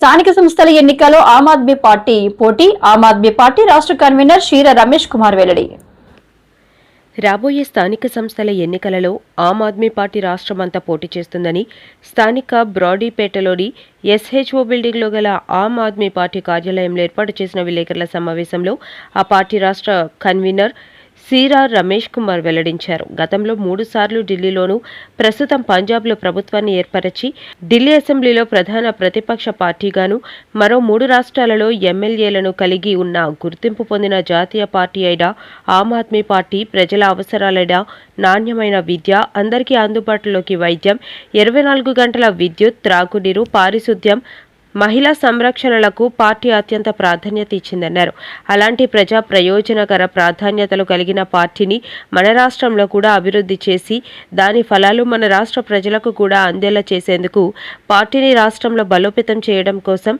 స్థానిక సంస్థల ఎన్నికల్లో ఆమ్ ఆద్మీ పార్టీ పోటీ. ఆమ్ ఆద్మీ పార్టీ రాష్ట్ర కన్వీనర్ షీర రమేష్ కుమార్ వెల్లడి. రాబోయే స్థానిక సంస్థల ఎన్నికలలో ఆమ్ ఆద్మీ పార్టీ రాష్ట్రమంతా పోటీ చేస్తుందని స్థానిక బ్రాడీపేటలోని ఎస్హెచ్ఓ బిల్డింగ్లో గల ఆమ్ ఆద్మీ పార్టీ కార్యాలయంలో ఏర్పాటు చేసిన విలేకరుల సమావేశంలో ఆ పార్టీ రాష్ట్ర కన్వీనర్ సీరా రమేష్ కుమార్ వెల్లడించారు. గతంలో మూడు సార్లు ఢిల్లీలోనూ ప్రస్తుతం పంజాబ్లో ప్రభుత్వాన్ని ఏర్పరచి ఢిల్లీ అసెంబ్లీలో ప్రధాన ప్రతిపక్ష పార్టీగాను మరో మూడు రాష్ట్రాలలో ఎమ్మెల్యేలను కలిగి ఉన్న గుర్తింపు పొందిన జాతీయ పార్టీ అయిన ఆమ్ ఆద్మీ పార్టీ ప్రజల అవసరాలైన నాణ్యమైన విద్య అందరికీ అందుబాటులోకి వైద్యం ఇరవై నాలుగు గంటల విద్యుత్ త్రాగునీరు పారిశుద్ధ్యం మహిళా సంరక్షణలకు పార్టీ అత్యంత ప్రాధాన్యత ఇచ్చిందన్నారు. అలాంటి ప్రజా ప్రయోజనకర ప్రాధాన్యతలు కలిగిన పార్టీని మన రాష్ట్రంలో కూడా అభివృద్ధి చేసి దాని ఫలాలు మన రాష్ట్ర ప్రజలకు కూడా అందేలా చేసేందుకు పార్టీని రాష్ట్రంలో బలోపేతం చేయడం కోసం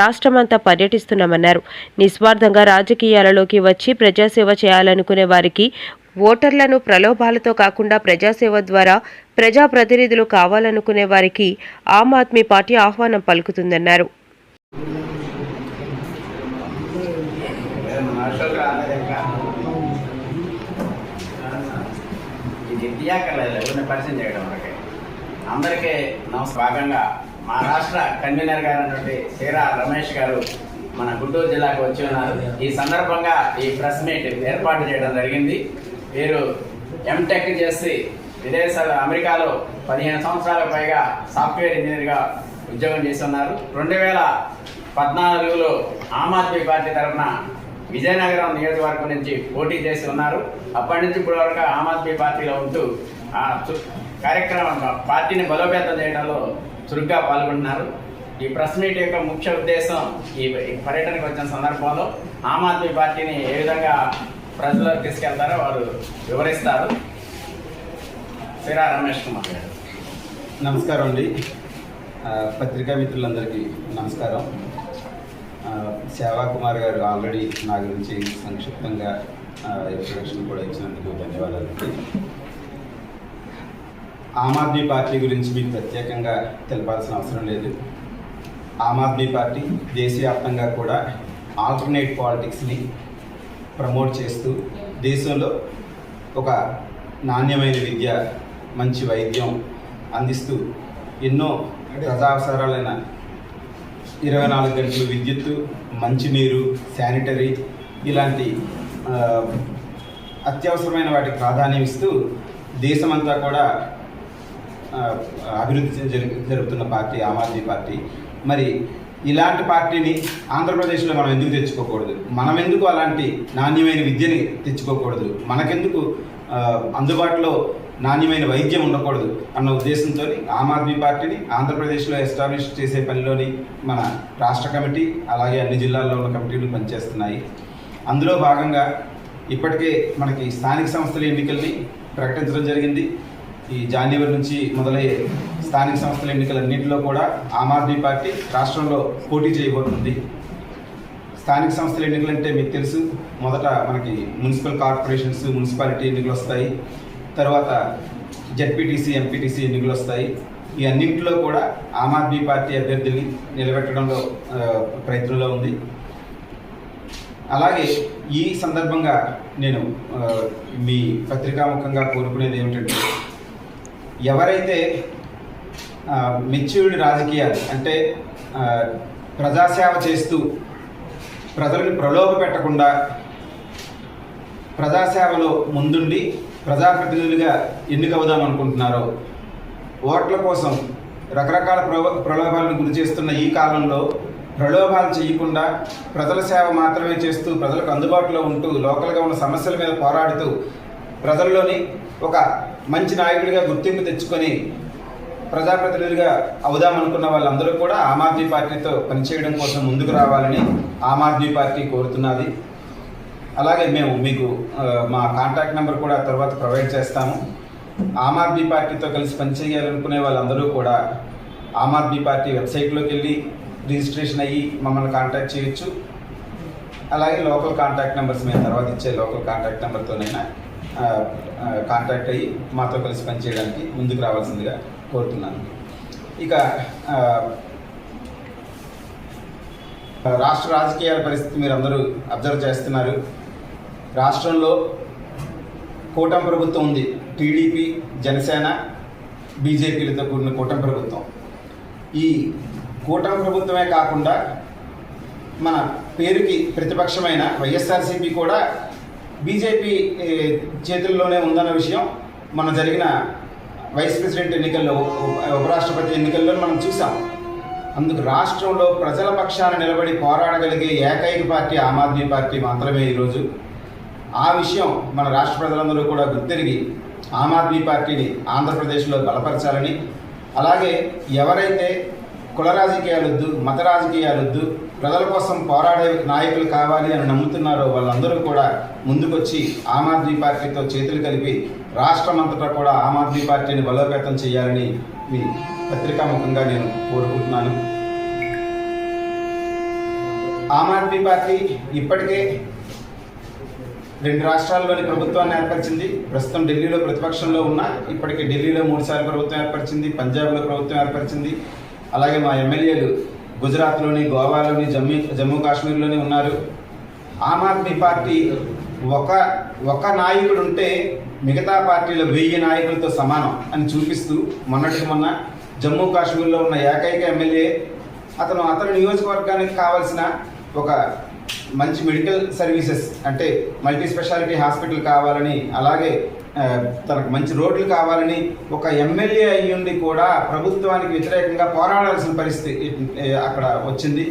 రాష్ట్రమంతా పర్యటిస్తున్నామన్నారు. నిస్వార్థంగా రాజకీయాలలోకి వచ్చి ప్రజాసేవ చేయాలనుకునే వారికి ఓటర్లను ప్రలోభాలతో కాకుండా ప్రజాసేవ ద్వారా ప్రజాప్రతినిధులు కావాలనుకునే వారికి ఆమ్ ఆద్మీ పార్టీ ఆహ్వానం పలుకుతుందన్నారు. అందరికీ భాగంగా మా రాష్ట్ర కన్వీనర్ గారు అన్నటువంటి సీరా రమేష్ గారు మన గుంటూరు జిల్లాకు వచ్చి ఉన్నారు. ఈ సందర్భంగా ఈ ప్రెస్ మీట్ ఏర్పాటు చేయడం జరిగింది. వీరు ఎంటెక్ చేసి విదేశాల అమెరికాలో పదిహేను సంవత్సరాలకు పైగా సాఫ్ట్వేర్ ఇంజనీర్గా ఉద్యోగం చేసి ఉన్నారు రెండు వేల పద్నాలుగులో ఆమ్ ఆద్మీ పార్టీ తరఫున విజయనగరం నియోజకవర్గం నుంచి పోటీ చేసి ఉన్నారు. అప్పటి నుంచి ఇప్పటి వరకు ఆమ్ ఆద్మీ పార్టీలో ఉంటూ ఆ చు- కార్యక్రమం పార్టీని బలోపేతం చేయడంలో చురుగ్గా పాల్గొంటున్నారు. ఈ ప్రెస్ మీట్ యొక్క ముఖ్య ఉద్దేశం ఈ ఈ పర్యటనకు వచ్చిన సందర్భంలో ఆమ్ ఆద్మీ పార్టీని ఏ విధంగా ప్రజలకు తీసుకెళ్తారో వారు వివరిస్తారు. సిరా రమేష్ కుమార్ గారు. నమస్కారం అండి. పత్రికా మిత్రులందరికీ నమస్కారం. సేవా కుమార్ గారు ఆల్రెడీ నా గురించి సంక్షిప్తంగా ఇంట్రొడక్షన్ కూడా ఇచ్చినందుకు ధన్యవాదాలు. ఆమ్ ఆద్మీ పార్టీ గురించి మీకు ప్రత్యేకంగా తెలపాల్సిన అవసరం లేదు. ఆమ్ ఆద్మీ పార్టీ దేశవ్యాప్తంగా కూడా ఆల్టర్నేట్ పాలిటిక్స్ని ప్రమోట్ చేస్తూ దేశంలో ఒక నాణ్యమైన విద్య మంచి వైద్యం అందిస్తూ ఎన్నో ప్రజావసరాలైన ఇరవై నాలుగు గంటలు విద్యుత్తు మంచినీరు శానిటరీ ఇలాంటి అత్యవసరమైన వాటికి ప్రాధాన్యం ఇస్తూ దేశమంతా కూడా అభివృద్ధి జరుగు జరుగుతున్న పార్టీ ఆమ్ ఆద్మీ పార్టీ. మరి ఇలాంటి పార్టీని ఆంధ్రప్రదేశ్లో మనం ఎందుకు తెచ్చుకోకూడదు? మనం ఎందుకు అలాంటి నాణ్యమైన విద్యని తెచ్చుకోకూడదు? మనకెందుకు అందుబాటులో నాణ్యమైన వైద్యం ఉండకూడదు అన్న ఉద్దేశంతో ఆమ్ ఆద్మీ పార్టీని ఆంధ్రప్రదేశ్లో ఎస్టాబ్లిష్ చేసే పనిలోని మన రాష్ట్ర కమిటీ అలాగే అన్ని జిల్లాల్లో ఉన్న కమిటీలు పనిచేస్తున్నాయి. అందులో భాగంగా ఇప్పటికే మనకి స్థానిక సంస్థల ఎన్నికల్ని ప్రకటించడం జరిగింది. ఈ జాన్యువరి నుంచి మొదలయ్యే స్థానిక సంస్థల ఎన్నికలన్నింటిలో కూడా ఆమ్ ఆద్మీ పార్టీ రాష్ట్రంలో పోటీ చేయబోతుంది. స్థానిక సంస్థల ఎన్నికలు అంటే మీకు తెలుసు మొదట మనకి మున్సిపల్ కార్పొరేషన్స్ మున్సిపాలిటీ ఎన్నికలు వస్తాయి. తర్వాత జెడ్పీటీసీ ఎంపీటీసీ ఎన్నికలు వస్తాయి. ఈ అన్నింటిలో కూడా ఆమ్ ఆద్మీ పార్టీ అభ్యర్థుల్ని నిలబెట్టడంలో ప్రయత్నంలో ఉంది. అలాగే ఈ సందర్భంగా నేను మీ పత్రికాముఖంగా కోరుకునేది ఏమిటంటే ఎవరైతే మెచ్యూర్డ్ రాజకీయాలు అంటే ప్రజాసేవ చేస్తూ ప్రజలను ప్రలోభ పెట్టకుండా ప్రజాసేవలో ముందుండి ప్రజాప్రతినిధులుగా ఎన్నికవుదాం అనుకుంటున్నారో ఓట్ల కోసం రకరకాల ప్రలో ప్రలోభాలను గురి చేస్తున్న ఈ కాలంలో ప్రలోభాలు చేయకుండా ప్రజల సేవ మాత్రమే చేస్తూ ప్రజలకు అందుబాటులో ఉంటూ లోకల్గా ఉన్న సమస్యల మీద పోరాడుతూ ప్రజల్లోని ఒక మంచి నాయకుడిగా గుర్తింపు తెచ్చుకొని ప్రజాప్రతినిధులుగా అవుదామనుకున్న వాళ్ళందరూ కూడా ఆమ్ ఆద్మీ పార్టీతో పనిచేయడం కోసం ముందుకు రావాలని ఆమ్ ఆద్మీ పార్టీ కోరుతున్నది. అలాగే మేము మీకు మా కాంటాక్ట్ నెంబర్ కూడా తర్వాత ప్రొవైడ్ చేస్తాము. ఆమ్ ఆద్మీ పార్టీతో కలిసి పనిచేయాలనుకునే వాళ్ళందరూ కూడా ఆమ్ ఆద్మీ పార్టీ వెబ్సైట్లోకి వెళ్ళి రిజిస్ట్రేషన్ అయ్యి మమ్మల్ని కాంటాక్ట్ చేయొచ్చు. అలాగే లోకల్ కాంటాక్ట్ నెంబర్స్ మేము తర్వాత ఇచ్చే లోకల్ కాంటాక్ట్ నెంబర్తోనైనా కాంటాక్ట్ అయ్యి మాతో కలిసి పనిచేయడానికి ముందుకు రావాల్సిందిగా కోరుతున్నాను. ఇక రాష్ట్ర రాజకీయాల పరిస్థితి మీరు అందరూ అబ్జర్వ్ చేస్తున్నారు. రాష్ట్రంలో కూటమి ప్రభుత్వం ఉంది. టీడీపీ జనసేన బీజేపీలతో కూడిన కూటమి ప్రభుత్వం. ఈ కూటమి ప్రభుత్వమే కాకుండా మన పేరుకి ప్రతిపక్షమైన వైఎస్ఆర్సీపీ కూడా బీజేపీ చేతుల్లోనే ఉందన్న విషయం మన జరిగిన వైస్ ప్రెసిడెంట్ ఎన్నికల్లో ఉపరాష్ట్రపతి ఎన్నికల్లో మనం చూసాం. అందుకు రాష్ట్రంలో ప్రజల పక్షాన నిలబడి పోరాడగలిగే ఏకైక పార్టీ ఆమ్ ఆద్మీ పార్టీ మాత్రమే ఈరోజు. ఆ విషయం మన రాష్ట్ర ప్రజలందరూ కూడా గుర్తిరిగి ఆమ్ ఆద్మీ పార్టీని ఆంధ్రప్రదేశ్లో బలపరచాలని అలాగే ఎవరైతే కుల రాజకీయాలొద్దు మత రాజకీయాలొద్దు ప్రజల కోసం పోరాడే నాయకులు కావాలి అని నమ్ముతున్నారో వాళ్ళందరూ కూడా ముందుకొచ్చి ఆమ్ ఆద్మీ పార్టీతో చేతులు కలిపి రాష్ట్రమంతటా కూడా ఆమ్ ఆద్మీ పార్టీని బలోపేతం చేయాలని మీ పత్రికాముఖంగా నేను కోరుకుంటున్నాను. ఆమ్ ఆద్మీ పార్టీ ఇప్పటికే రెండు రాష్ట్రాల్లోని ప్రభుత్వాన్ని ఏర్పరిచింది. ప్రస్తుతం ఢిల్లీలో ప్రతిపక్షంలో ఉన్న ఇప్పటికే ఢిల్లీలో మూడుసార్లు ప్రభుత్వం ఏర్పరిచింది పంజాబ్లో ప్రభుత్వం ఏర్పరిచింది. అలాగే మా ఎమ్మెల్యేలు గుజరాత్లోని గోవాలోని జమ్మీ జమ్మూ కాశ్మీర్లోని ఉన్నారు. ఆమ్ ఆద్మీ పార్టీ ఒక ఒక నాయకుడు ఉంటే మిగతా పార్టీలో వెయ్యి నాయకులతో సమానం అని చూపిస్తూ మొన్నటికి మొన్న జమ్మూ కాశ్మీర్లో ఉన్న ఏకైక ఎమ్మెల్యే అతను అతని నియోజకవర్గానికి కావాల్సిన ఒక మంచి మెడికల్ సర్వీసెస్ అంటే మల్టీ స్పెషాలిటీ హాస్పిటల్ కావాలని అలాగే తనకు మంచి రోడ్లు కావాలని ఒక ఎమ్మెల్యే అయ్యుండి కూడా ప్రభుత్వానికి వ్యతిరేకంగా పోరాడాల్సిన పరిస్థితి అక్కడ వచ్చింది.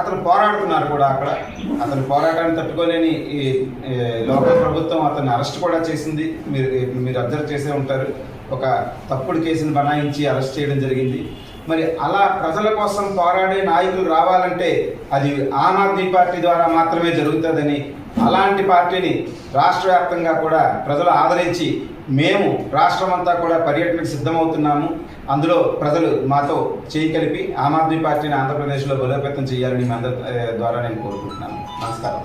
అతను పోరాడుతున్నారు కూడా అక్కడ. అతని పోరాటాన్ని తట్టుకోలేని ఈ లోకల్ ప్రభుత్వం అతన్ని అరెస్ట్ కూడా చేసింది. మీరు మీరు అబ్జర్వ్ చేసే ఉంటారు. ఒక తప్పుడు కేసును బనాయించి అరెస్ట్ చేయడం జరిగింది. మరి అలా ప్రజల కోసం పోరాడే నాయకులు రావాలంటే అది ఆమ్ ఆద్మీ పార్టీ ద్వారా మాత్రమే జరుగుతుందని అలాంటి పార్టీని రాష్ట్ర వ్యాప్తంగా కూడా ప్రజలు ఆదరించి మేము రాష్ట్రమంతా కూడా పర్యటనకు సిద్ధమవుతున్నాము. అందులో ప్రజలు మాతో చేయి కలిపి ఆమ్ ఆద్మీ పార్టీని ఆంధ్రప్రదేశ్లో బలోపేతం చేయాలని మీ అందరి ద్వారా నేను కోరుకుంటున్నాను. నమస్కారం.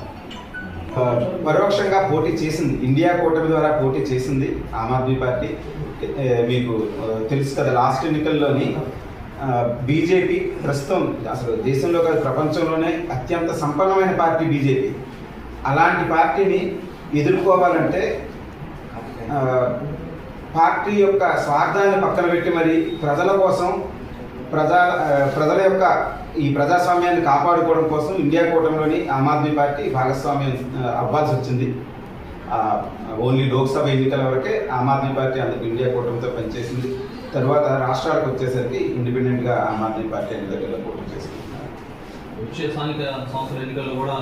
పరోక్షంగా పోటీ చేసింది. ఇండియా కూటమి ద్వారా పోటీ చేసింది ఆమ్ ఆద్మీ పార్టీ. మీకు తెలుసు కదా లాస్ట్ ఎన్నికల్లోని బీజేపీ ప్రస్తుతం అసలు దేశంలో కాదు ప్రపంచంలోనే అత్యంత సంపన్నమైన పార్టీ బీజేపీ. అలాంటి పార్టీని ఎదుర్కోవాలంటే పార్టీ యొక్క స్వార్థాన్ని పక్కన పెట్టి మరి ప్రజల కోసం ప్రజా ప్రజల యొక్క ఈ ప్రజాస్వామ్యాన్ని కాపాడుకోవడం కోసం ఇండియా కూటమిలోని ఆమ్ ఆద్మీ పార్టీ భాగస్వామ్యం అవ్వాల్సి వచ్చింది. ఓన్లీ లోక్సభ ఎన్నికల వరకే ఆమ్ ఆద్మీ పార్టీ అందుకు ఇండియా కూటమితో పనిచేసింది. తర్వాత రాష్ట్రాలకు వచ్చేసరికి ఇండిపెండెంట్గా ఆమ్ ఆద్మీ పార్టీ దగ్గరలో పోటీ చేసుకుంటున్నారు వచ్చే స్థానిక సంస్థల ఎన్నికల్లో కూడా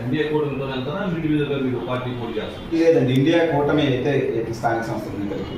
ఎన్డీఏ కూటమితో వెళ్తారా? ఇండివిజువల్గా మీరు పార్టీ పోటీ చేస్తారు లేదండి ఇండియా కూటమి అయితే స్థానిక సంస్థల ఎన్నికలకి